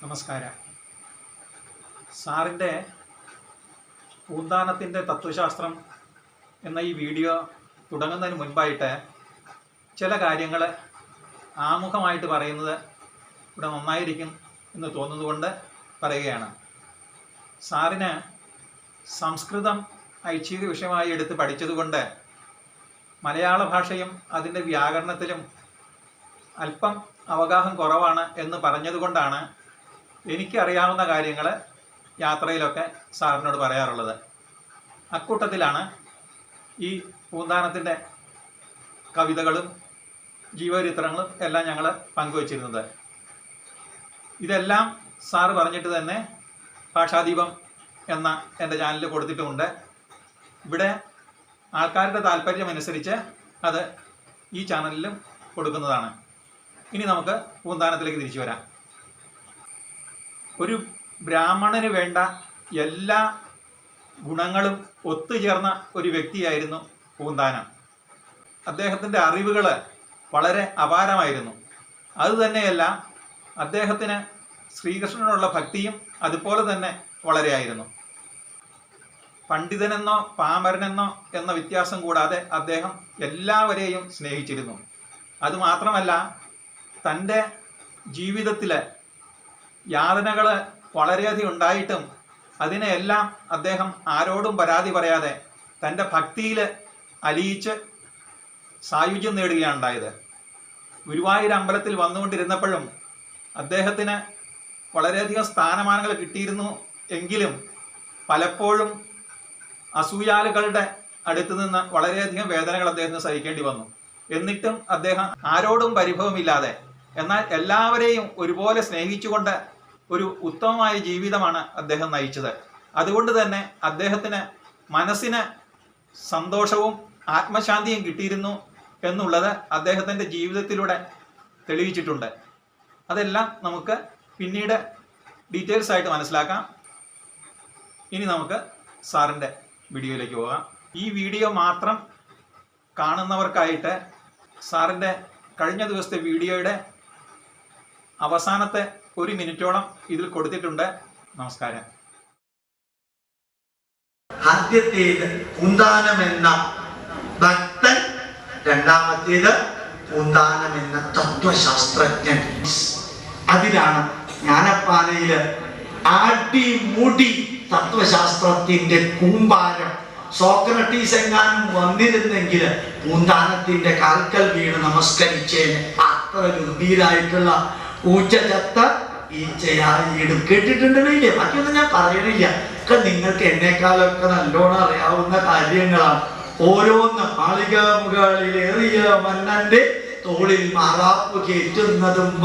നമസ്കാരം. സാറിന്റെ പൂന്താനത്തിന്റെ തത്വശാസ്ത്രം എന്ന ഈ വീഡിയോ തുടങ്ങുന്നതിന് മുൻപായിട്ട് ചില കാര്യങ്ങൾ ആമുഖമായിട്ട് പറയുന്നത് ഇവിടെ നന്നായിരിക്കും എന്ന് തോന്നുന്നതുകൊണ്ട് പറയുകയാണ്. സാറിന് സംസ്കൃതം ഐച്ഛിക വിഷയമായി എടുത്ത് പഠിച്ചതുകൊണ്ട് മലയാള ഭാഷയും അതിന്റെ വ്യാകരണത്തിലും അല്പം അവഗാഹം കുറവാണ് എന്ന് പറഞ്ഞതുകൊണ്ടാണ് എനിക്കറിയാവുന്ന കാര്യങ്ങൾ യാത്രയിലൊക്കെ സാറിനോട് പറയാറുള്ളത്. അക്കൂട്ടത്തിലാണ് ഈ പൂന്താനത്തിന്റെ കവിതകളും ജീവചരിത്രങ്ങളും എല്ലാം ഞങ്ങൾ പങ്കുവച്ചിരുന്നത്. ഇതെല്ലാം സാറ് പറഞ്ഞിട്ട് തന്നെ ഭാഷാദീപം എന്ന എന്റെ ചാനലിൽ കൊടുത്തിട്ടുമുണ്ട്. ഇവിടെ ആൾക്കാരുടെ താല്പര്യമനുസരിച്ച് അത് ഈ ചാനലിലും കൊടുക്കുന്നതാണ്. ഇനി നമുക്ക് പൂന്താനത്തിലേക്ക് തിരിച്ചു വരാം. ഒരു ബ്രാഹ്മണന് വേണ്ട എല്ലാ ഗുണങ്ങളും ഒത്തുചേർന്ന ഒരു വ്യക്തിയായിരുന്നു പൂന്താനം. അദ്ദേഹത്തിന്റെ അറിവുകൾ വളരെ അപാരമായിരുന്നു. അതുതന്നെയല്ല അദ്ദേഹത്തിന് ശ്രീകൃഷ്ണനോടുള്ള ഭക്തിയും അതുപോലെ തന്നെ വളരെയായിരുന്നു. പണ്ഡിതനെന്നോ പാമരനെന്നോ എന്ന വ്യത്യാസം കൂടാതെ അദ്ദേഹം എല്ലാവരെയും സ്നേഹിച്ചിരുന്നു. അതുമാത്രമല്ല തന്റെ ജീവിതത്തിൽ യാതനകൾ വളരെയധികം ഉണ്ടായിട്ടും അതിനെയെല്ലാം അദ്ദേഹം ആരോടും പരാതി പറയാതെ തന്റെ ഭക്തിയിൽ അലിയിച്ച് സായുജ്യം നേടുകയാണ് ഉണ്ടായത്. ഗുരുവായൂർ അമ്പലത്തിൽ വന്നുകൊണ്ടിരുന്നപ്പോഴും അദ്ദേഹത്തിന് വളരെയധികം സ്ഥാനമാനങ്ങൾ കിട്ടിയിരുന്നു എങ്കിലും പലപ്പോഴും അസൂയാലുകളുടെ അടുത്ത് നിന്ന് വളരെയധികം വേദനകൾ അദ്ദേഹത്തിന് സഹിക്കേണ്ടി വന്നു. എന്നിട്ടും അദ്ദേഹം ആരോടും പരിഭവമില്ലാതെ എന്നാൽ എല്ലാവരെയും ഒരുപോലെ സ്നേഹിച്ചുകൊണ്ട് ഒരു ഉത്തമമായ ജീവിതമാണ് അദ്ദേഹം നയിച്ചത്. അതുകൊണ്ട് തന്നെ അദ്ദേഹത്തിന് മനസ്സിന് സന്തോഷവും ആത്മശാന്തിയും കിട്ടിയിരുന്നു എന്നുള്ളത് അദ്ദേഹത്തിന്റെ ജീവിതത്തിലൂടെ തെളിയിച്ചിട്ടുണ്ട്. അതെല്ലാം നമുക്ക് പിന്നീട് ഡീറ്റെയിൽസ് ആയിട്ട് മനസ്സിലാക്കാം. ഇനി നമുക്ക് സാറിന്റെ വീഡിയോയിലേക്ക് പോകാം. ഈ വീഡിയോ മാത്രം കാണുന്നവർക്കായിട്ട് സാറിന്റെ കഴിഞ്ഞ ദിവസത്തെ വീഡിയോയുടെ അവസാനത്തെ ഒരു മിനിറ്റോളം ഇതിൽ കൊടുത്തിട്ടുണ്ട്. നമസ്കാരം. ആദ്യത്തേത് കുന്താനം എന്ന ഭക്തൻ രണ്ടാമത്തേത് കുന്താനം എന്ന തത്വശാസ്ത്രജ്ഞൻ. അതിലാണ് ജ്ഞാനപ്പാനയിൽ ആടിമുടി തത്വശാസ്ത്രത്തിന്റെ കൂമ്പാരം. സോക്രട്ടീസ് എങ്ങാനും വന്നിരുന്നെങ്കിൽ പൂന്താനത്തിന്റെ കാൽക്കൽ വീണ് നമസ്കരിച്ചേന്. അത്ര ഗംഭീരായിട്ടുള്ള ഊച്ചചത്ത ഈച്ചയായിടും ഇല്ലേ? ബാക്കിയൊന്നും ഞാൻ പറയണില്ല. ഒക്കെ നിങ്ങൾക്ക് എന്നെക്കാളൊക്കെ നല്ലോണം അറിയാവുന്ന കാര്യങ്ങളാണ്. ഓരോന്ന് മാളിക മുകളിലേറിയ മന്നന്റെ തോളിൽ മാറാപ്പ് കയറ്റുന്നതും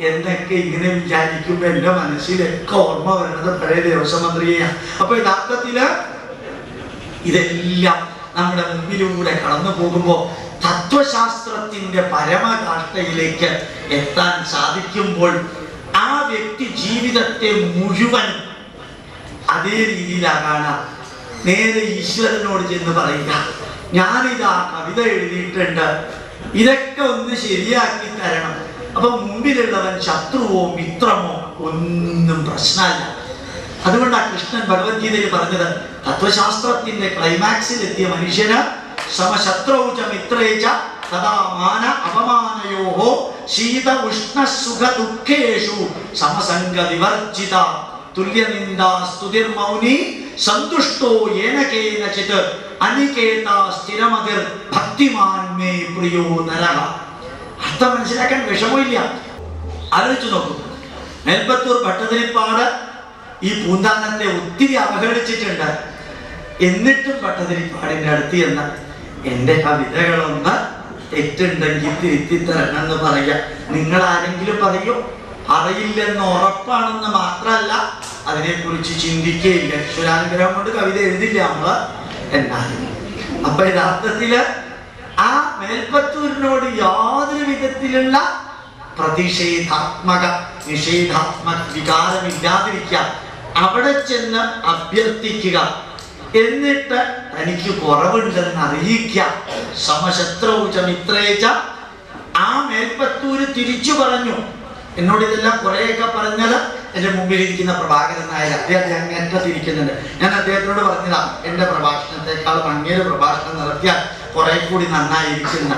എന്നൊക്കെ ഇങ്ങനെ വിചാരിക്കുമ്പോ എന്റെ മനസ്സിലൊക്കെ ഓർമ്മ വരുന്നത് പഴയ ദേവസ്വം മന്ത്രിയെയാണ് അപ്പൊ യഥാർത്ഥത്തിൽ ഇതെല്ലാം നമ്മുടെ മുമ്പിലൂടെ കടന്നു പോകുമ്പോൾ തത്വശാസ്ത്രത്തിന്റെ പരമകാഷ്ഠയിലേക്ക് എത്താൻ സാധിക്കുമ്പോൾ ആ വ്യക്തി ജീവിതത്തെ മുഴുവൻ അതേ രീതിയിലാകാണ് നേരെ ഈശ്വരനോട് ചെന്ന് പറയുക ഞാനിതാ കവിത എഴുതിയിട്ടുണ്ട്. ഇതൊക്കെ ഒന്ന് ശരിയാക്കി തരണം. അപ്പൊ മുമ്പിലുള്ളവൻ ശത്രുവോ മിത്രമോ ഒന്നും പ്രശ്നമല്ല. അതുകൊണ്ടാണ് കൃഷ്ണൻ ഭഗവത്ഗീതയിൽ പറഞ്ഞത് തത്വശാസ്ത്രത്തിന്റെ ക്ലൈമാക്സിൽ എത്തിയ മനുഷ്യന് സമശത്രൗച മിത്രേച്ച സദാ മാന അപമാനയോഹോ ശീത ഉഷ്ണ സുഖ ദുഃഖേഷു സമസംഗ വിവർജിത തുല്യനിന്ദ സ്തുതിർമൗനി സന്തുഷ്ടോ യേന കേനചിത് അനികേത സ്ഥിരമതിർ ഭക്തിമാൻ മേ പ്രിയോ നരഹ അർത്ഥം മനസ്സിലാക്കാൻ വിഷമമില്ല. ആലോചിച്ചു നോക്കൂ. മേൽപ്പത്തൂർ ഭട്ടതിരിപ്പാട് ഈ പൂന്താനത്തെ ഒത്തിരി അവഹേളിച്ചിട്ടുണ്ട്. എന്നിട്ടും ഭട്ടതിരിപ്പാടിന്റെ അടുത്ത് ചെന്ന് എന്റെ കവിതകളൊന്ന് തെറ്റുണ്ടെങ്കിൽ തിരുത്തി തരണം എന്ന് പറയുക നിങ്ങൾ ആരെങ്കിലും പറയോ. അറിയില്ലെന്ന് ഉറപ്പാണെന്ന് മാത്രമല്ല അതിനെക്കുറിച്ച് ചിന്തിക്കുകയില്ല ഈശ്വരാനുഗ്രഹം കൊണ്ട് കവിത എഴുതില്ല നമ്മൾ. എന്നാലും. അപ്പൊ യഥാർത്ഥത്തിൽ ആ മേൽപ്പത്തൂരിനോട് യാതൊരു വിധത്തിലുള്ള പ്രതിഷേധാത്മക നിഷേധാത്മക വികാരമില്ലാതിരിക്കുക. അവിടെ ചെന്ന് അഭ്യർത്ഥിക്കുക. എന്നിട്ട് തനിക്ക് കുറവുണ്ടെന്ന് അറിയിക്കാം സമശത്രൗചം ഇത്രേച്ച ആ മേൽപ്പത്തൂര് തിരിച്ചു പറഞ്ഞു. എന്നോട് ഇതെല്ലാം കുറെയൊക്കെ പറഞ്ഞത് എന്റെ മുമ്പിലിരിക്കുന്ന പ്രഭാകരൻ നായർ. അദ്ദേഹം അങ്ങേറ്റത്തിരിക്കുന്നുണ്ട് ഞാൻ അദ്ദേഹത്തിനോട് പറഞ്ഞതാ എന്റെ പ്രഭാഷണത്തെക്കാളും അങ്ങേര് പ്രഭാഷണം നടത്തിയാൽ കുറെ കൂടി നന്നായിരിക്കുന്ന.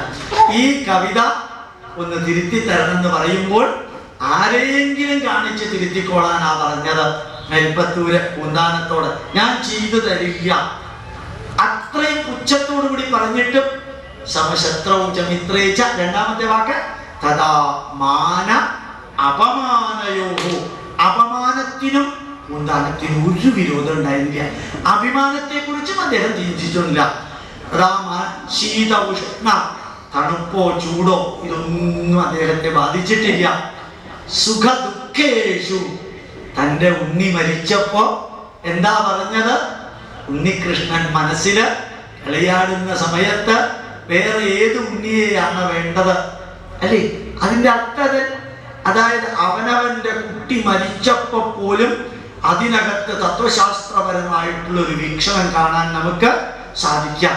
ഈ കവിത ഒന്ന് തിരുത്തി തരണം എന്ന് പറയുമ്പോൾ ആരെയെങ്കിലും കാണിച്ച് തിരുത്തിക്കോളാൻ ആ പറഞ്ഞത് മേൽപ്പത്തൂര് പൂന്താനത്തോട്. ഞാൻ ചെയ്തു തരില്ല. അത്രയും പുച്ഛത്തോടു കൂടി പറഞ്ഞിട്ടും സമശത്രവും ചമിത്രേച്ച രണ്ടാമത്തെ വാക്ക് തഥാ മാന അപമാനയോ അപമാനത്തിനും പൂന്താനത്തിനും ഒരു വിരോധം ഉണ്ടായില്ല അഭിമാനത്തെ കുറിച്ചും അദ്ദേഹം ചിന്തിച്ചിട്ടില്ല. രാമ ശീത ഉഷ്ണ തണുപ്പോ ചൂടോ ഇതൊന്നും അദ്ദേഹത്തെ ബാധിച്ചിട്ടില്ല. സുഖ ദുഃഖേഷു തന്റെ ഉണ്ണി മരിച്ചപ്പോ എന്താ പറഞ്ഞത്? ഉണ്ണികൃഷ്ണൻ മനസ്സിൽ കളിയാടുന്ന സമയത്ത് വേറെ ഏത് ഉണ്ണിയെയാണ് വേണ്ടത്? അല്ലേ? അതിന്റെ അർത്ഥത് അതായത് അവനവന്റെ കുട്ടി മരിച്ചപ്പോ പോലും അതിനകത്ത് തത്വശാസ്ത്രപരമായിട്ടുള്ള ഒരു വീക്ഷണം കാണാൻ നമുക്ക് സാധിക്കാം.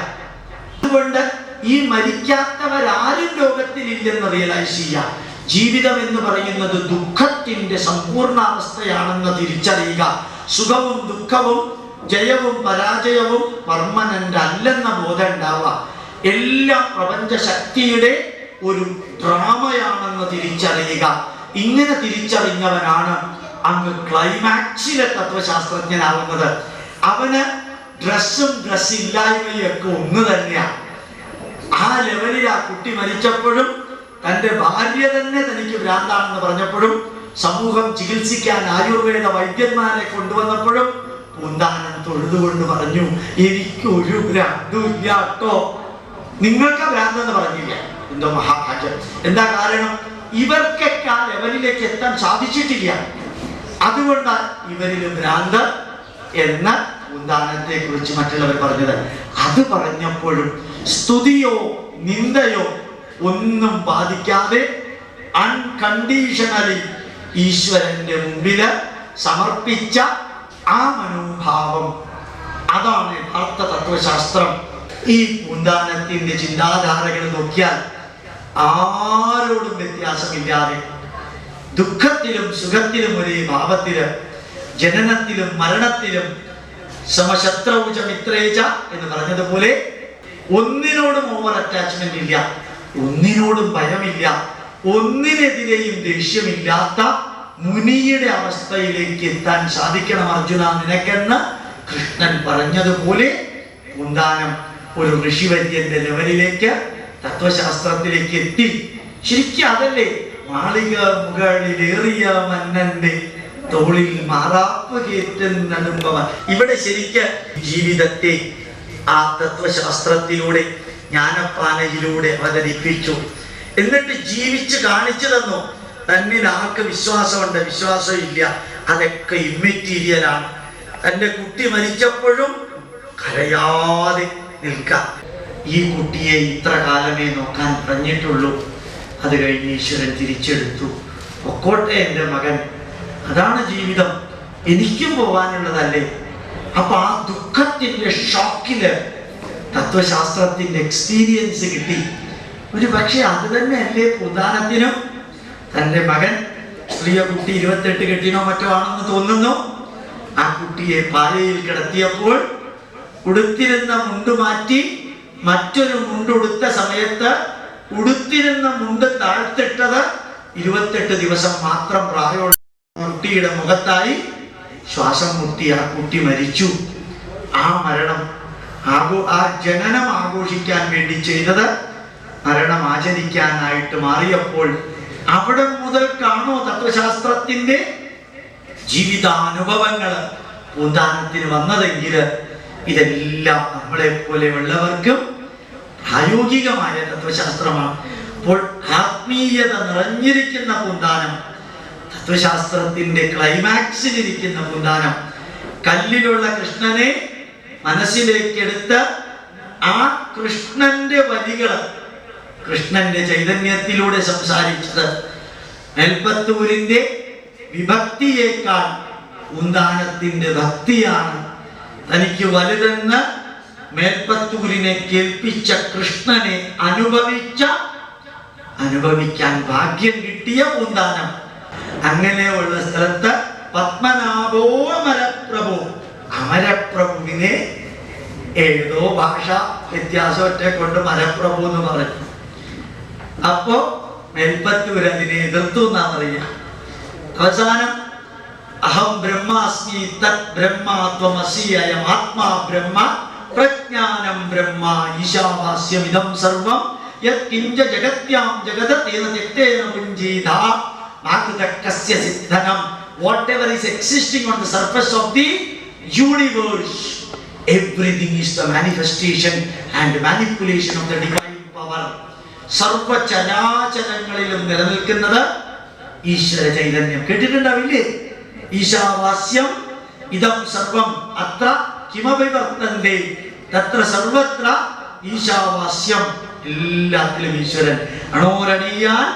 അതുകൊണ്ട് ഈ മരിക്കാത്തവരാരും ലോകത്തിലില്ലെന്ന് റിയലൈസ് ചെയ്യാം. ജീവിതം എന്ന് പറയുന്നത് ദുഃഖത്തിന്റെ സമ്പൂർണാവസ്ഥയാണെന്ന് തിരിച്ചറിയുക. സുഖവും ദുഃഖവും ജയവും പരാജയവും പെർമനന്റ് അല്ലെന്ന ബോധം ഉണ്ടാവുക എല്ലാ പ്രപഞ്ച ശക്തിയുടെ ഒരു ഡ്രാമയാണെന്ന് തിരിച്ചറിയുക. ഇങ്ങനെ തിരിച്ചറിഞ്ഞവനാണ് അങ്ങ് ക്ലൈമാക്സിലെ തത്വശാസ്ത്രജ്ഞനാവുന്നത്. അവന് ഡ്രസ്സും ഡ്രസ്സില്ലായ്മയൊക്കെ ഒന്ന് തന്നെയാണ് ആ ലെവലിൽ ആ കുട്ടി മരിച്ചപ്പോഴും തന്റെ ഭാര്യ തന്നെ തനിക്ക് ഭ്രാന്താണെന്ന് പറഞ്ഞപ്പോഴും സമൂഹം ചികിത്സിക്കാൻ ആയുർവേദ വൈദ്യന്മാരെ കൊണ്ടുവന്നപ്പോഴും പൂന്താനം തൊഴുതുകൊണ്ട് പറഞ്ഞു എനിക്ക് ഒരു ഭ്രാന്തും ഇല്ല കേട്ടോ നിങ്ങൾക്ക് ഭ്രാന്തെന്ന് പറഞ്ഞില്ല. എന്തോ മഹാഭാഗ്യം. എന്താ കാരണം? ഇവർക്കൊക്കെ ആ ലെവലിലേക്ക് എത്താൻ സാധിച്ചിട്ടില്ല. അതുകൊണ്ടാണ് ഇവരിൽ ഭ്രാന്ത് എന്ന പൂന്താനത്തെ കുറിച്ച് മറ്റുള്ളവർ പറഞ്ഞത്. അത് പറഞ്ഞപ്പോഴും സ്തുതിയോ നിന്ദയോ ഒന്നും ബാധിക്കാതെ അൺകണ്ടീഷണലി ഈശ്വരന്റെ മുമ്പിൽ സമർപ്പിച്ച ആ മനോഭാവം. അതാണ് യഥാർത്ഥ തത്വശാസ്ത്രം. ഈ പൂന്താനത്തിന്റെ ചിന്താധാരകൾ നോക്കിയാൽ ആരോടും വ്യത്യാസമില്ലാതെ ദുഃഖത്തിലും സുഖത്തിലും ഒരേ ഭാവത്തിൽ ജനനത്തിലും മരണത്തിലും സമശത്രൗച മിത്രേച എന്ന് പറഞ്ഞതുപോലെ ഒന്നിനോടും ഓവർ അറ്റാച്ച്മെന്റ് ഇല്ല. ഒന്നിനോടും ഭയമില്ല ഒന്നിനെതിരെയും ദേഷ്യമില്ലാത്ത മുനിയുടെ അവസ്ഥയിലേക്ക് എത്താൻ സാധിക്കണം അർജുന. നിനക്കെന്ന് കൃഷ്ണൻ പറഞ്ഞതുപോലെ പൂന്താനം ഒരു ഋഷിവര്യന്റെ ലെവലിലേക്ക് തത്വശാസ്ത്രത്തിലേക്ക് എത്തി. ശരിക്കും അതല്ലേ? മാളിക മുകളിലേറിയ മന്നന്റെ തോളിൽ മാറാപ്പ് അനുഭവം ഇവിടെ ശരിക്ക് ജീവിതത്തെ ആ തത്വശാസ്ത്രത്തിലൂടെ ജ്ഞാനപ്പാനയിലൂടെ അവതരിപ്പിച്ചു. എന്നിട്ട് ജീവിച്ച് കാണിച്ചു തന്നു. തന്നിൽ ആർക്ക് വിശ്വാസമുണ്ട്? വിശ്വാസം ഇല്ല അതൊക്കെ ഇമ്മെറ്റീരിയലാണ് തന്റെ കുട്ടി മരിച്ചപ്പോഴും കരയാതെ നിൽക്കാം. ഈ കുട്ടിയെ ഇത്ര കാലമേ നോക്കാൻ പറഞ്ഞിട്ടുള്ളൂ. അത് കഴിഞ്ഞ് ഈശ്വരൻ തിരിച്ചെടുത്തു. പൊക്കോട്ടെ എന്റെ മകൻ. അതാണ് ജീവിതം. എനിക്കും പോവാനുള്ളതല്ലേ? അപ്പൊ ആ ദുഃഖത്തിന്റെ ഷോക്കിൽ തത്വശാസ്ത്രത്തിന്റെ എക്സ്പീരിയൻസ് കിട്ടി. ഒരു പക്ഷേ അത് തന്നെയല്ലേ പ്രധാനത്തിനും തന്റെ മകൻ സ്ത്രീയോ കുട്ടി ഇരുപത്തെട്ട് കെട്ടിനോ മറ്റോ ആണെന്ന് തോന്നുന്നു. ആ കുട്ടിയെ പാലയിൽ കിടത്തിയപ്പോൾ ഉടുത്തിരുന്ന മുണ്ട് മാറ്റി മറ്റൊരു മുണ്ടുടുത്ത സമയത്ത് ഉടുത്തിരുന്ന മുണ്ട് താഴ്ത്തിട്ടത് ഇരുപത്തെട്ട് ദിവസം മാത്രം പ്രായമുള്ള കുട്ടിയുടെ മുഖത്തായി ശ്വാസം മുട്ടി ആ കുട്ടി മരിച്ചു. ആ മരണം ആഘോ ആ ജനനം ആഘോഷിക്കാൻ വേണ്ടി ചെയ്തത് മരണം ആചരിക്കാനായിട്ട് മാറിയപ്പോൾ അവിടെ മുതൽക്കാണോ തത്വശാസ്ത്രത്തിന്റെ ജീവിതാനുഭവങ്ങൾ? പൂന്താനത്തിന് വന്നതെങ്കിൽ ഇതെല്ലാം നമ്മളെ പോലെയുള്ളവർക്കും പ്രായോഗികമായ തത്വശാസ്ത്രമാണ്. അപ്പോൾ ആത്മീയത നിറഞ്ഞിരിക്കുന്ന പൂന്താനം തത്വശാസ്ത്രത്തിന്റെ ക്ലൈമാക്സിലിരിക്കുന്ന പൂന്താനം കല്ലിലുള്ള കൃഷ്ണനെ മനസ്സിലേക്കെടുത്ത് ആ കൃഷ്ണന്റെ വരികൾ കൃഷ്ണന്റെ ചൈതന്യത്തിലൂടെ സംസാരിച്ചത് മേൽപ്പത്തൂരിന്റെ വിഭക്തിയേക്കാൾ ഉന്താനത്തിന്റെ ഭക്തിയാണ്. തനിക്ക് വലുതെന്ന് മേൽപ്പത്തൂരിനെ കേൾപ്പിച്ച കൃഷ്ണനെ അനുഭവിച്ച അനുഭവിക്കാൻ ഭാഗ്യം കിട്ടിയ പൂന്താനം അങ്ങനെയുള്ള സ്ഥലത്ത് പത്മനാഭോ അമരപ്രഭു അമരപ്രഭുവിനെ ഏതോ ഭാഷ വ്യത്യാസമൊറ്റെ കൊണ്ട് മലപ്രഭു എന്ന് പറഞ്ഞു. അപ്പോ മേൽപ്പത്തൂർ അതിനെ എതിർത്തു എന്നാ പറയുക? അവസാനം അഹം ബ്രഹ്മാസ്മി തത് ബ്രഹ്മാത്വമസി അയം ആത്മാ ബ്രഹ്മ പ്രജ്ഞാനം ബ്രഹ്മ ഈശാവാസ്യം ഇതം സർവം യത്കിഞ്ച ജഗത്യാം ജഗത തേന തെറ്റേന പുഞ്ചീത മാതൃകസ്യ സിദ്ധനം. Whatever is existing on the surface of the universe everything is the manifestation and manipulation of the divine power. സർവചരാചരങ്ങളിലും നിലനിൽക്കുന്നത് ഈശ്വര ചൈതന്യം. കേട്ടിട്ടുണ്ടാവില്ലേ? ഈശാവാസ്യം ഇതം സർവം അത്ര കിമപി വർത്തന്തേ തത്ര സർവത്ര ഈശാവാസ്യം. എല്ലാത്തിലും ഈശ്വരൻ. അണോരണിയാൻ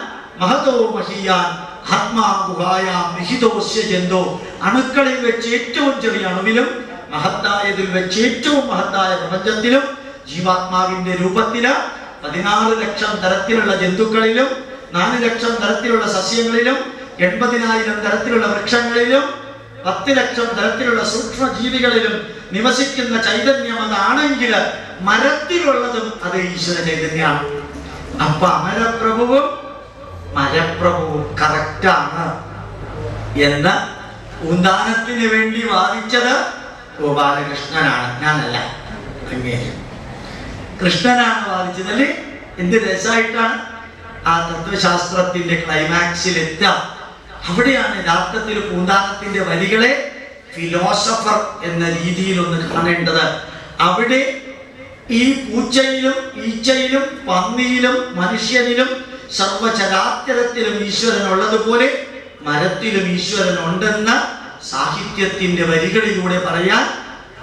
മഹതോ മഹിയാൻ ആത്മാ ഗുഹായ മിഹിതോസ്യ ജന്തോ. അണുക്കളിൽ വെച്ച് ഏറ്റവും ചെറിയ അണുവിലും മഹത്തായതിൽ വെച്ച് ഏറ്റവും മഹത്തായ പ്രപഞ്ചത്തിലും ജീവാത്മാവിന്റെ രൂപത്തിൽ പതിനാറ് ലക്ഷം തരത്തിലുള്ള ജന്തുക്കളിലും നാല് ലക്ഷം തരത്തിലുള്ള സസ്യങ്ങളിലും എൺപതിനായിരം തരത്തിലുള്ള വൃക്ഷങ്ങളിലും പത്ത് ലക്ഷം തരത്തിലുള്ള സൂക്ഷ്മജീവികളിലും നിവസിക്കുന്ന ചൈതന്യം അതാണെങ്കിൽ മരത്തിലുള്ളതും അത് ഈശ്വര ചൈതന്യമാണ്. അപ്പൊ അമരപ്രഭുവും മരപ്രഭുവും കറക്റ്റാണ് എന്ന് ഉന്താനത്തിന് വേണ്ടി വാദിച്ചത് ഗോപാലകൃഷ്ണനാണ്. ഞാനല്ല. അങ്ങേരും. കൃഷ്ണനാണ് വാദിച്ചതിൽ എന്ത് രസമായിട്ടാണ് ആ തത്വശാസ്ത്രത്തിന്റെ ക്ലൈമാക്സിൽ എത്താം അവിടെയാണ് യഥാർത്ഥത്തിൽ പൂന്താനത്തിന്റെ വരികളെ ഫിലോസഫർ എന്ന രീതിയിൽ ഒന്ന് കാണേണ്ടത്. അവിടെ ഈ പൂച്ചയിലും ഈച്ചയിലും പന്നിയിലും മനുഷ്യനിലും സർവചരാത്തരത്തിലും ഈശ്വരൻ ഉള്ളതുപോലെ മരത്തിലും ഈശ്വരൻ ഉണ്ടെന്ന് സാഹിത്യത്തിന്റെ വരികളിലൂടെ പറയാൻ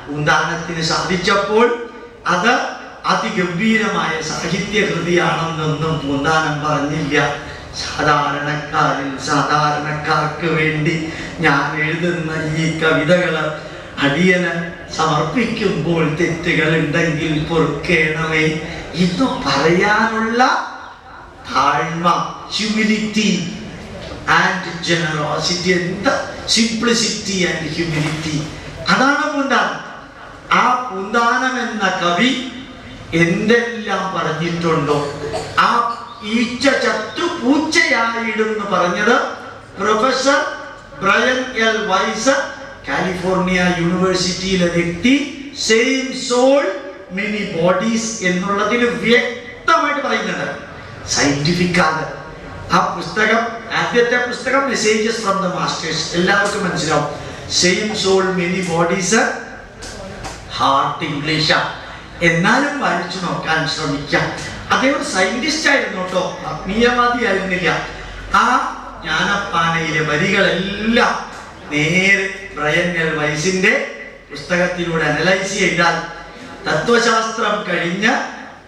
ഉദാഹരണത്തിന് സാധിച്ചപ്പോൾ അത് അതിഗംഭീരമായ സാഹിത്യകൃതിയാണെന്നൊന്നും പൂന്താനം പറഞ്ഞില്ല. സാധാരണക്കാരിൽ സാധാരണക്കാർക്ക് വേണ്ടി ഞാൻ എഴുതുന്ന ഈ കവിതകൾ അടിയന് സമർപ്പിക്കുമ്പോൾ തെറ്റുകൾ ഉണ്ടെങ്കിൽ പൊറുക്കേണമേ. ഇത് പറയാനുള്ള താഴ്മ ഹ്യൂമിലിറ്റി ആൻഡ് ജനറോസിറ്റി എന്താ സിംപ്ലിസിറ്റി ആൻഡ് ഹ്യൂമിലിറ്റി അതാണ് പൂന്താനം ആ പൂന്താനം എന്ന കവി എന്തെല്ലാം പറഞ്ഞിട്ടുണ്ടോ? ആ ഈച്ച ചത്തു പൂച്ചയായിടുന്നു പറഞ്ഞത് professor Brian L Weiss California യൂണിവേഴ്സിറ്റിയിലെ വ്യക്തി സെയിം സോൾ മെനി ബോഡീസ് എന്നുള്ളതിൽ വ്യക്തമായിട്ട് പറയുന്നുണ്ട്. സയന്റിഫിക് ആ പുസ്തകം ആദ്യത്തെ പുസ്തകം മെസ്സേജസ് ഫ്രം ദ മാസ്റ്റേഴ്സ്. എല്ലാവർക്കും മനസ്സിലാവും. Same soul many bodies hard English. എന്നാലും വായിച്ചു നോക്കാൻ ശ്രമിക്കാം. അദ്ദേഹം സയന്റിസ്റ്റ് ആയിരുന്നു കേട്ടോ. ആത്മീയവാദി ആയിരുന്നില്ല ആ ജ്ഞാനപ്പാനയിലെ വരികളെല്ലാം നേരെ ബ്രയൻ എൽ വൈസിന്റെ പുസ്തകത്തിലൂടെ അനലൈസ് ചെയ്താൽ തത്വശാസ്ത്രം കഴിഞ്ഞ്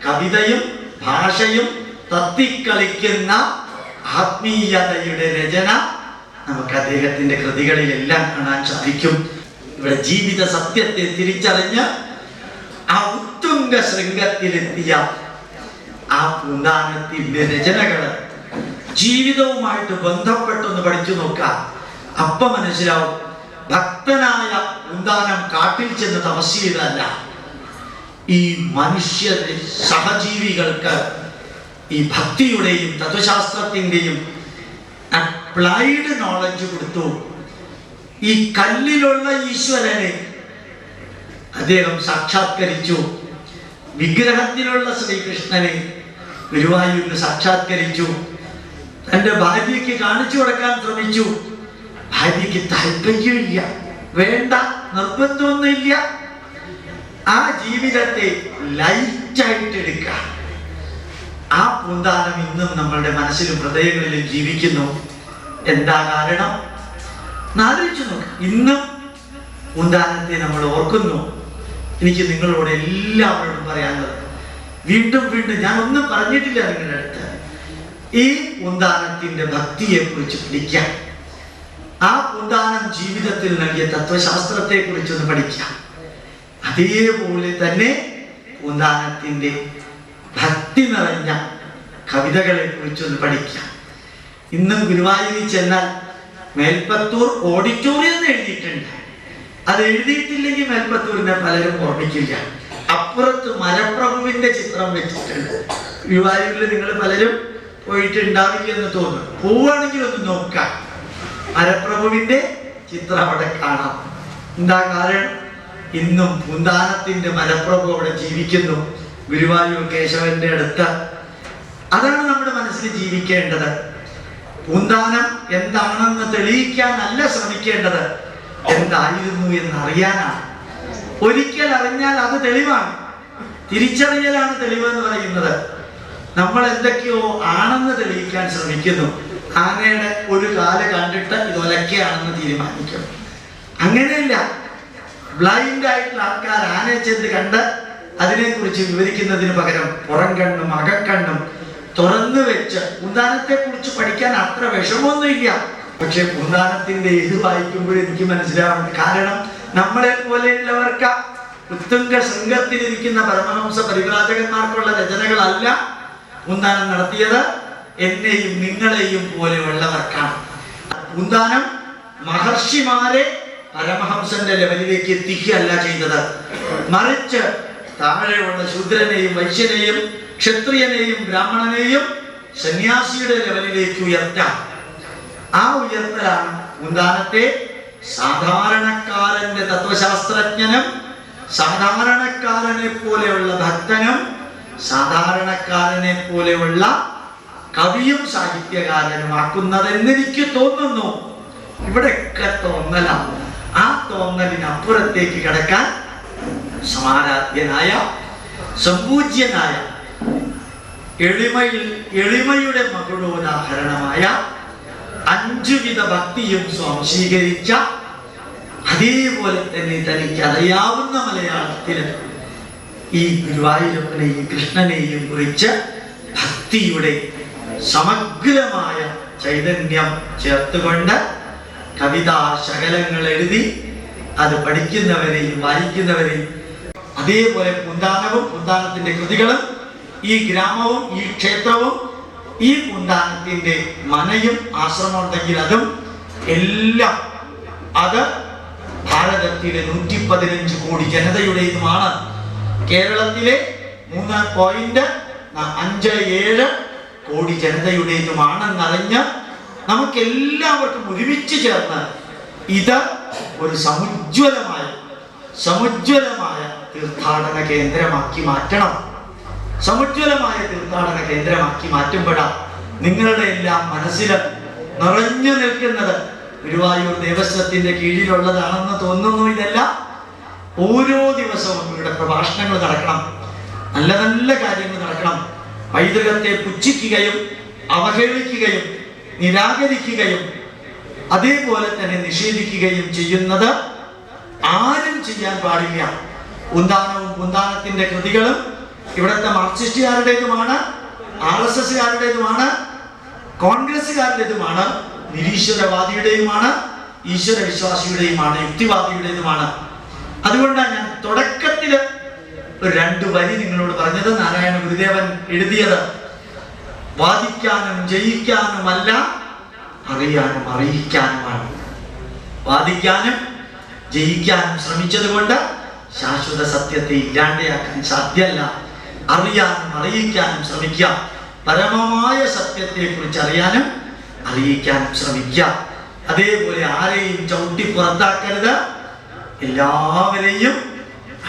കവിതയും ഭാഷയും തത്തിക്കളിക്കുന്ന ആത്മീയതയുടെ രചന നമുക്ക് അദ്ദേഹത്തിന്റെ കൃതികളിലെല്ലാം കാണാൻ സാധിക്കും. ഇവിടെ ജീവിത സത്യത്തെ തിരിച്ചറിഞ്ഞ് ആ ഉത്തുംഗ ശൃംഗത്തിലെത്തിയ ആ പൂന്താനത്തിന്റെ രചനകൾ ജീവിതവുമായിട്ട് ബന്ധപ്പെട്ടൊന്ന് പഠിച്ചു നോക്കാം അപ്പൊ മനസ്സിലാവും ഭക്തനായ പൂന്താനം കാട്ടിൽ ചെന്ന് തപസ് ചെയ്തല്ല ഈ മനുഷ്യ സഹജീവികൾക്ക് ഈ ഭക്തിയുടെയും തത്വശാസ്ത്രത്തിന്റെയും അപ്ലൈഡ് നോളജ് കൊടുത്തു. ഈ കല്ലിലുള്ള ഈശ്വരനെ അദ്ദേഹം സാക്ഷാത്കരിച്ചു. വിഗ്രഹത്തിലുള്ള ശ്രീകൃഷ്ണനെ ഗുരുവായൂരിന് സാക്ഷാത്കരിച്ചു. തന്റെ ഭാര്യയ്ക്ക് കാണിച്ചു കൊടുക്കാൻ ശ്രമിച്ചു. ഭാര്യയ്ക്ക് താല്പര്യമില്ല വേണ്ട നിർബന്ധമൊന്നുമില്ല. ആ ജീവിതത്തെ ലൈറ്റായിട്ട് എടുക്കുക. ആ പൂന്താനം ഇന്നും നമ്മളുടെ മനസ്സിലും ഹൃദയങ്ങളിലും ജീവിക്കുന്നു. എന്താ കാരണം? ആലോചിച്ചു നോക്ക്. ഇന്നും പൂന്താനത്തെ നമ്മൾ ഓർക്കുന്നു. എനിക്ക് നിങ്ങളോട് എല്ലാവരോടും പറയാനുള്ളത്. വീണ്ടും വീണ്ടും ഞാൻ ഒന്നും പറഞ്ഞിട്ടില്ല നിങ്ങളുടെ അടുത്ത്. ഈ പൂന്താനത്തിന്റെ ഭക്തിയെ കുറിച്ച് പഠിക്കാം. ആ പൂന്താനം ജീവിതത്തിൽ നൽകിയ തത്വശാസ്ത്രത്തെ കുറിച്ചൊന്ന് പഠിക്കാം. അതേപോലെ തന്നെ പൂന്താനത്തിന്റെ ഭക്തി നിറഞ്ഞ കവിതകളെ കുറിച്ചൊന്ന് പഠിക്കാം. ഇന്നും ഗുരുവായൂരിൽ ചെന്നാൽ മേൽപ്പത്തൂർ ഓഡിറ്റോറിയം എന്ന് എഴുതിയിട്ടുണ്ട്. അത് എഴുതിയിട്ടില്ലെങ്കിൽ മേൽപ്പത്തൂരിനെ പലരും ഓർമ്മിക്കില്ല. അപ്പുറത്ത് മലപ്രഭുവിന്റെ ചിത്രം വെച്ചിട്ടുണ്ട്. ഗുരുവായൂരിൽ നിങ്ങൾ പലരും പോയിട്ടുണ്ടാവില്ലെന്ന് തോന്നുന്നു. പോവുകയാണെങ്കിൽ ഒന്ന് നോക്കാം. മലപ്രഭുവിന്റെ ചിത്രം അവിടെ കാണാം. എന്താ കാരണം? ഇന്നും പൂന്താനത്തിന്റെ മലപ്രഭു അവിടെ ജീവിക്കുന്നു. ഗുരുവായൂർ കേശവന്റെ അടുത്ത് അതാണ് നമ്മുടെ മനസ്സിൽ ജീവിക്കേണ്ടത്. പൂന്താനം എന്താണെന്ന് തെളിയിക്കാനല്ല ശ്രമിക്കേണ്ടത്. എന്തായിരുന്നു എന്ന് അറിയാനാണ് ഒരിക്കൽ അറിഞ്ഞാൽ അത് തെളിവാണ്. തിരിച്ചറിയലാണ് തെളിവ് എന്ന് പറയുന്നത്. നമ്മൾ എന്തൊക്കെയോ ആണെന്ന് തെളിയിക്കാൻ ശ്രമിക്കുന്നു. ആനയുടെ ഒരു കാൽ കണ്ടിട്ട് ഇത് ഒലക്കയാണെന്ന് തീരുമാനിക്കും. അങ്ങനെയല്ല. ബ്ലൈൻഡ് ആയിട്ടുള്ള ആൾക്കാർ ആനയെ ചെന്ന് കണ്ട് അതിനെക്കുറിച്ച് വിവരിക്കുന്നതിന് പകരം പുറം കണ്ണും അകക്കണ്ണും തുറന്നു വെച്ച് പൂന്താനത്തെ കുറിച്ച് പഠിക്കാൻ അത്ര വിഷമമൊന്നുമില്ല. പക്ഷെ പൂന്താനത്തിന്റെ ഇത് വായിക്കുമ്പോൾ എനിക്ക് മനസ്സിലാവുന്നുണ്ട്. കാരണം നമ്മളെ പോലെയുള്ളവർക്ക് ഉത്തുംഗ ശൃംഗത്തിലിരിക്കുന്ന പരമഹംസ പരിവ്രാജകന്മാർക്കുള്ള രചനകളല്ല പൂന്താനം നടത്തിയത്. എന്നെയും നിങ്ങളെയും പോലെയുള്ളവർക്കാണ്. പൂന്താനം മഹർഷിമാരെ പരമഹംസന്റെ ലെവലിലേക്ക് എത്തിക്കുകയല്ല ചെയ്തത്. മറിച്ച് താഴെയുള്ള ശൂദ്രനെയും വൈശ്യനെയും ക്ഷത്രിയനെയും ബ്രാഹ്മണനെയും സന്യാസിയുടെ ലെവലിലേക്ക് ഉയർത്താം. ആ ഉയർത്തലാണ് മുന്താനത്തെ സാധാരണക്കാരന്റെ തത്വശാസ്ത്രജ്ഞനും സാധാരണക്കാരനെ പോലെയുള്ള ഭക്തനും സാധാരണക്കാരനെ പോലെയുള്ള കവിയും സാഹിത്യകാരനുമാക്കുന്നതെന്ന് എനിക്ക് തോന്നുന്നു. ഇവിടെയൊക്കെ തോന്നലാണ് ആ തോന്നലിനപ്പുറത്തേക്ക് കിടക്കാൻ സമാരാധ്യനായ സമ്പൂജ്യനായ എളിമയിൽ എളിമയുടെ മകുടോദാഹരണമായ അഞ്ചുവിധ ഭക്തിയും സ്വാംശീകരിച്ച അതേപോലെ തന്നെ തനിക്ക് അറിയാവുന്ന മലയാളത്തിൽ ഈ ഗുരുവായൂരപ്പനെയും കൃഷ്ണനെയും കുറിച്ച് ഭക്തിയുടെ സമഗ്രമായ ചൈതന്യം ചേർത്തുകൊണ്ട് കവിതാ ശകലങ്ങൾ എഴുതി അത് പഠിക്കുന്നവരെയും വായിക്കുന്നവരെയും അതേപോലെ പുന്താനവും പുന്താനത്തിന്റെ കൃതികളും ഈ ഗ്രാമവും ഈ ക്ഷേത്രവും ഈ കുണ്ടാനത്തിന്റെ മനയും ആശ്രമം ഉണ്ടെങ്കിൽ അതും എല്ലാം അത് ഭാരതത്തിലെ നൂറ്റി പതിനഞ്ച് കോടി ജനതയുടേതുമാണ്. കേരളത്തിലെ മൂന്ന് പോയിന്റ് അഞ്ച് ഏഴ് കോടി ജനതയുടേതുമാണെന്നറിഞ്ഞ് നമുക്ക് എല്ലാവർക്കും ഒരുമിച്ച് ചേർന്ന് ഇത് ഒരു സമുജ്വലമായ സമുജ്വലമായ തീർത്ഥാടന കേന്ദ്രമാക്കി മാറ്റണം. സമുജ്വലമായ തീർത്ഥാടന കേന്ദ്രമാക്കി മാറ്റുമ്പോഴാണ് നിങ്ങളുടെ എല്ലാം മനസ്സിൽ നിറഞ്ഞു നിൽക്കുന്നത്. ഗുരുവായൂർ ദേവസ്വത്തിന്റെ കീഴിലുള്ളതാണെന്ന് തോന്നുന്നു ഇതല്ല. ഓരോ ദിവസവും ഇവിടെ പ്രഭാഷണങ്ങൾ നടക്കണം. നല്ല നല്ല കാര്യങ്ങൾ നടക്കണം. പൈതൃകത്തെ പുച്ഛിക്കുകയും അവഹേളിക്കുകയും നിരാകരിക്കുകയും അതേപോലെ തന്നെ നിഷേധിക്കുകയും ചെയ്യുന്നത് ആരും ചെയ്യാൻ പാടില്ല. ഉന്താനവും ഉന്താനത്തിന്റെ കൃതികളും ഇവിടുത്തെ മാർക്സിസ്റ്റുകാരുടേതുമാണ് ആർ എസ് എസ്സുകാരുടേതുമാണ് കോൺഗ്രസ്സുകാരുടേതുമാണ് നിരീശ്വരവാദിയുടെയുമാണ് ഈശ്വര വിശ്വാസിയുടെയുമാണ് യുക്തിവാദിയുടേതുമാണ്. അതുകൊണ്ടാണ് ഞാൻ തുടക്കത്തിൽ ഒരു രണ്ട് വരി നിങ്ങളോട് പറഞ്ഞത് നാരായണ ഗുരുദേവൻ എഴുതിയത്. വാദിക്കാനും ജയിക്കാനുമല്ല അറിയാനും അറിയിക്കാനുമാണ്. വാദിക്കാനും ജയിക്കാനും ശ്രമിച്ചതുകൊണ്ട് ശാശ്വത സത്യത്തെ ഇല്ലാണ്ടയാക്കാൻ സാധ്യമല്ല അറിയാനും അറിയിക്കാനും ശ്രമിക്കുക. പരമമായ സത്യത്തെക്കുറിച്ച് അറിയാനും അറിയിക്കാനും ശ്രമിക്കുക. അതേപോലെ ആരെയും ചവിട്ടി പുറത്താക്കരുത്. എല്ലാവരെയും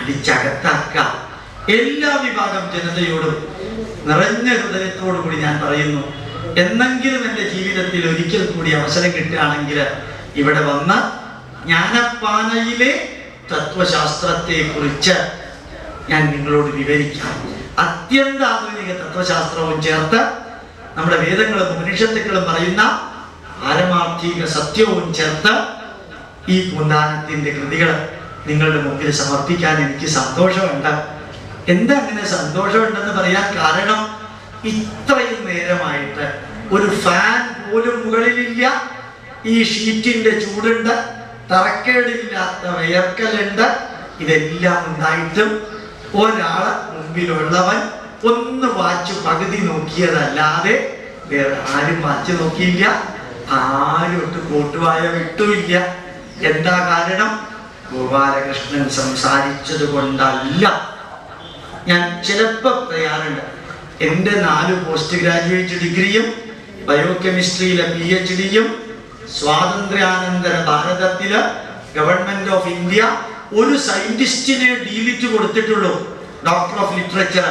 അടിച്ചകത്താക്കുക. എല്ലാ വിഭാഗം ജനതയോടും നിറഞ്ഞ ഹൃദയത്തോടു കൂടി ഞാൻ പറയുന്നു. എന്നെങ്കിലും എന്റെ ജീവിതത്തിൽ ഒരിക്കൽ കൂടി അവസരം കിട്ടുകയാണെങ്കിൽ ഇവിടെ വന്ന് ജ്ഞാനപ്പാനയിലെ തത്വശാസ്ത്രത്തെ കുറിച്ച് ഞാൻ നിങ്ങളോട് വിവരിക്കാം. അത്യന്താധുനിക തത്വശാസ്ത്രവും ചേർത്ത് നമ്മുടെ വേദങ്ങളും ഉപനിഷത്തുക്കളും പറയുന്ന പാരമാർത്ഥിക സത്യവും ചേർത്ത് ഈ പൂന്താനത്തിന്റെ കൃതികൾ നിങ്ങളുടെ മുമ്പിൽ സമർപ്പിക്കാൻ എനിക്ക് സന്തോഷമുണ്ട്. എന്താ അങ്ങനെ സന്തോഷമുണ്ടെന്ന് പറയാൻ കാരണം ഇത്രയും നേരമായിട്ട് ഒരു ഫാൻ പോലും മുകളിലില്ല ഈ ഷീറ്റിന്റെ ചൂടുണ്ട് തറക്കേടില്ലാത്ത വിയർക്കലുണ്ട് ഇതെല്ലാം ഉണ്ടായിട്ടും ഒരാൾ മുമ്പിലുള്ളവൻ ഒന്ന് വാച്ച് പകുതി നോക്കിയതല്ലാതെ വേറെ ആരും വാച്ച് നോക്കിയില്ല. ഒട്ട് കൂട്ടുവായ വിട്ടുമില്ല. എന്താ കാരണം? ഗോപാലകൃഷ്ണൻ സംസാരിച്ചത് കൊണ്ടല്ല. ഞാൻ ചിലപ്പോൾ പറയാറുണ്ട്. എന്റെ നാല് പോസ്റ്റ് ഗ്രാജുവേറ്റ് ഡിഗ്രിയും ബയോകെമിസ്ട്രിയിലെ പി എച്ച് ഡിയും സ്വാതന്ത്ര്യാനന്തര ഭാരതത്തിൽ ഗവൺമെന്റ് ഓഫ് ഇന്ത്യ ഒരു സയന്റിസ്റ്റിനെ ഡീലിറ്റ് കൊടുത്തിട്ടുള്ളൂ. ഡോക്ടർ ഓഫ് ലിറ്ററേച്ചർ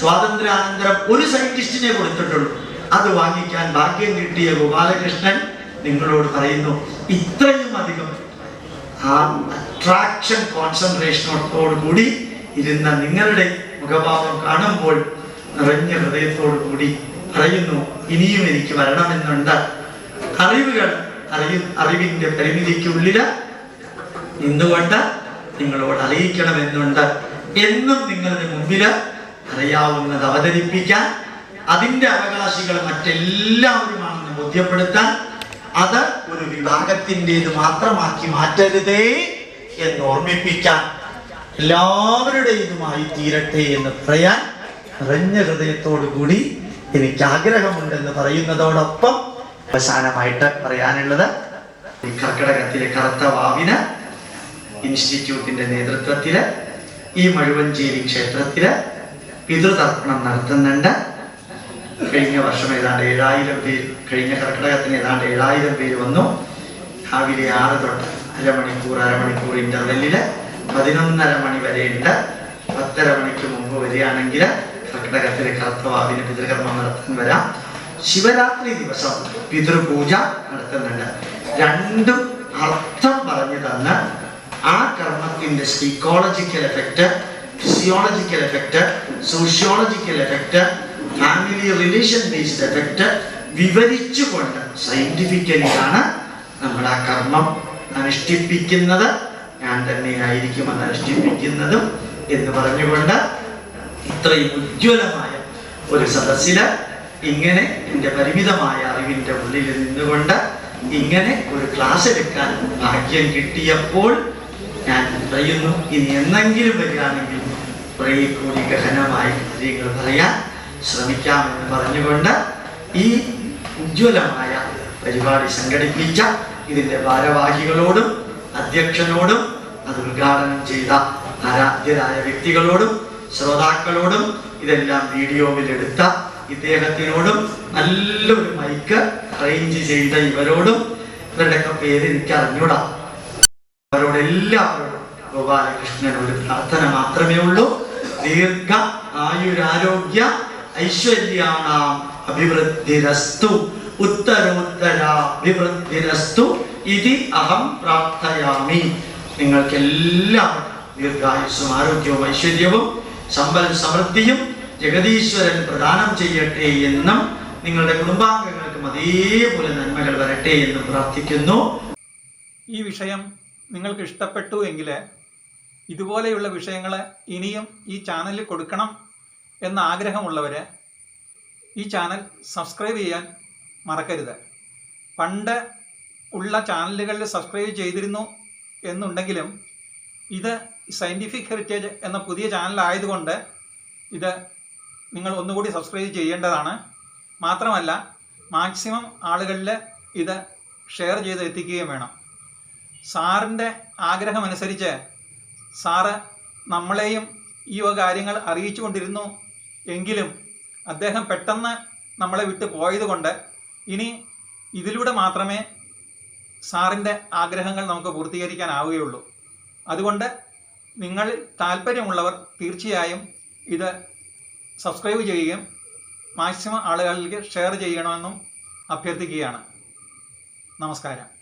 സ്വാതന്ത്ര്യാനന്തരം ഒരു സയന്റിസ്റ്റിനെ കൊടുത്തിട്ടുള്ളൂ. അത് വാങ്ങിക്കാൻ ഭാഗ്യം കിട്ടിയ ഗോപാലകൃഷ്ണൻ നിങ്ങളോട് പറയുന്നു ഇത്രയും അധികം ആ അട്രാക്ഷൻ കോൺസെൻട്രേഷനോട് കൂടി ഇരുന്ന നിങ്ങളുടെ മുഖഭാവം കാണുമ്പോൾ നിറഞ്ഞ ഹൃദയത്തോടു കൂടി പറയുന്നു ഇനിയും എനിക്ക് വരണമെന്നുണ്ട്. അറിവുകൾ അറിയ അറിവിന്റെ പരിമിതിക്കുള്ളിൽ നിന്നുകൊണ്ട് നിങ്ങളോട് അറിയിക്കണമെന്നുണ്ട്. എന്നും നിങ്ങളുടെ മുമ്പിൽ അറിയാവുന്നത് അവതരിപ്പിക്കാൻ അതിന്റെ അവകാശികൾ മറ്റെല്ലാവരുമാണെന്ന് ബോധ്യപ്പെടുത്താൻ അത് ഒരു വിഭാഗത്തിന്റെത് മാത്രമാക്കി മാറ്റരുതേ എന്ന് ഓർമ്മിപ്പിക്കാൻ എല്ലാവരുടേതുമായി തീരട്ടെ എന്ന് പറയാൻ നിറഞ്ഞ ഹൃദയത്തോടു കൂടി എനിക്ക് ആഗ്രഹമുണ്ടെന്ന് പറയുന്നതോടൊപ്പം അവസാനമായിട്ട് പറയാനുള്ളത് കർക്കിടകത്തിലെ കറുത്ത വാവിന് ഇൻസ്റ്റിറ്റ്യൂട്ടിന്റെ നേതൃത്വത്തിൽ ഈ മഴുവഞ്ചേരി ക്ഷേത്രത്തിൽ പിതൃതർപ്പണം നടത്തുന്നുണ്ട്. കഴിഞ്ഞ വർഷം ഏതാണ്ട് ഏഴായിരം പേര് കഴിഞ്ഞ കർക്കിടകത്തിന് ഏതാണ്ട് ഏഴായിരം പേര് വന്നു. രാവിലെ ആറ് തൊട്ട് അരമണിക്കൂർ അരമണിക്കൂർ ഇന്റർവെല്ലിൽ പതിനൊന്നര മണി വരെ ഉണ്ട് പത്തര മണിക്ക് മുമ്പ് വരികയാണെങ്കിൽ കർക്കിടകത്തിലെ കർത്തവാവിന് പിതൃകർമ്മം നടത്താൻ വരാം. ശിവരാത്രി ദിവസം പിതൃപൂജ നടത്തുന്നുണ്ട്. രണ്ടും അർത്ഥം പറഞ്ഞു തന്ന് ആ കർമ്മത്തിന്റെ psychological effect physiological effect sociological effect family relation based effect വിവരിച്ചുകൊണ്ട് scientifically ആണ് നമ്മൾ ആ കർമ്മം അനുഷ്ഠിപ്പിക്കുന്നത്. ഞാൻ തന്നെയായിരിക്കും അത് അനുഷ്ഠിപ്പിക്കുന്നതും എന്ന് പറഞ്ഞുകൊണ്ട് ഇത്രയും ഉജ്ജ്വലമായ ഒരു സദസ്സിൽ ഇങ്ങനെ എന്റെ പരിമിതമായ അറിവിന്റെ ഉള്ളിൽ നിന്നുകൊണ്ട് ഇങ്ങനെ ഒരു ക്ലാസ് എടുക്കാൻ ഭാഗ്യം കിട്ടിയപ്പോൾ ഞാൻ പറയുന്നു ഇനി എന്നെങ്കിലും വരികയാണെങ്കിൽ കുറേ കൂടി ഗഹനമായി കാര്യങ്ങൾ പറയാൻ ശ്രമിക്കാമെന്ന് പറഞ്ഞുകൊണ്ട് ഈ ഉജ്ജ്വലമായ പരിപാടി സംഘടിപ്പിച്ച ഇതിന്റെ ഭാരവാഹികളോടും അധ്യക്ഷനോടും അത് ഉദ്ഘാടനം ചെയ്ത ആരാധ്യരായ വ്യക്തികളോടും ശ്രോതാക്കളോടും ഇതെല്ലാം വീഡിയോയിലെടുത്ത ഇദ്ദേഹത്തിനോടും നല്ലൊരു മൈക്ക് അറേഞ്ച് ചെയ്ത ഇവരോടും ഇവരുടെയൊക്കെ പേര് എനിക്ക് അറിഞ്ഞൂടാ അവരോട് എല്ലാവരോടും ഗോപാലകൃഷ്ണൻ ഒരു പ്രാർത്ഥന മാത്രമേ ഉള്ളൂ. ദീർഘ ആയുരാരോഗ്യ ഐശ്വര്യാണാം അഭിവൃദ്ധിരസ്തു ഉത്തരോത്തരാഭിവൃദ്ധിരസ്തു ഇതി അഹം പ്രാർത്ഥയാമി. നിങ്ങൾക്ക് എല്ലാം ദീർഘായുസ്സും ആരോഗ്യവും ഐശ്വര്യവും സമ്പൽ സമൃദ്ധിയും ജഗദീശ്വരൻ പ്രദാനം ചെയ്യട്ടെ എന്നും നിങ്ങളുടെ കുടുംബാംഗങ്ങൾക്കും അതേപോലെ നന്മകൾ വരട്ടെ എന്നും പ്രാർത്ഥിക്കുന്നു. ഈ വിഷയം നിങ്ങൾക്ക് ഇഷ്ടപ്പെട്ടു എങ്കിൽ ഇതുപോലെയുള്ള വിഷയങ്ങൾ ഇനിയും ഈ ചാനലിൽ കൊടുക്കണം എന്ന ആഗ്രഹമുള്ളവർ ഈ ചാനൽ സബ്സ്ക്രൈബ് ചെയ്യാൻ മറക്കരുത്. പണ്ട് ഉള്ള ചാനലുകളിൽ സബ്സ്ക്രൈബ് ചെയ്തിരുന്നു എന്നുണ്ടെങ്കിലും ഇത് സയന്റിഫിക് ഹെറിറ്റേജ് എന്ന പുതിയ ചാനലായതുകൊണ്ട് ഇത് നിങ്ങൾ ഒന്നുകൂടി സബ്സ്ക്രൈബ് ചെയ്യേണ്ടതാണ്. മാത്രമല്ല മാക്സിമം ആളുകളിൽ ഇത് ഷെയർ ചെയ്ത് എത്തിക്കുകയും വേണം. സാറിന്റെ ആഗ്രഹമനുസരിച്ച് സാറ് നമ്മളെയും ഈ വക കാര്യങ്ങൾ അറിയിച്ചു കൊണ്ടിരുന്നു എങ്കിലും അദ്ദേഹം പെട്ടെന്ന് നമ്മളെ വിട്ട് പോയതുകൊണ്ട് ഇനി ഇതിലൂടെ മാത്രമേ സാറിന്റെ ആഗ്രഹങ്ങൾ നമുക്ക് പൂർത്തീകരിക്കാനാവുകയുള്ളൂ. അതുകൊണ്ട് നിങ്ങൾ താല്പര്യമുള്ളവർ തീർച്ചയായും ഇത് സബ്സ്ക്രൈബ് ചെയ്യുകയും മാക്സിമം ആളുകളിലേക്ക് ഷെയർ ചെയ്യണമെന്നും അഭ്യർത്ഥിക്കുകയാണ്. നമസ്കാരം.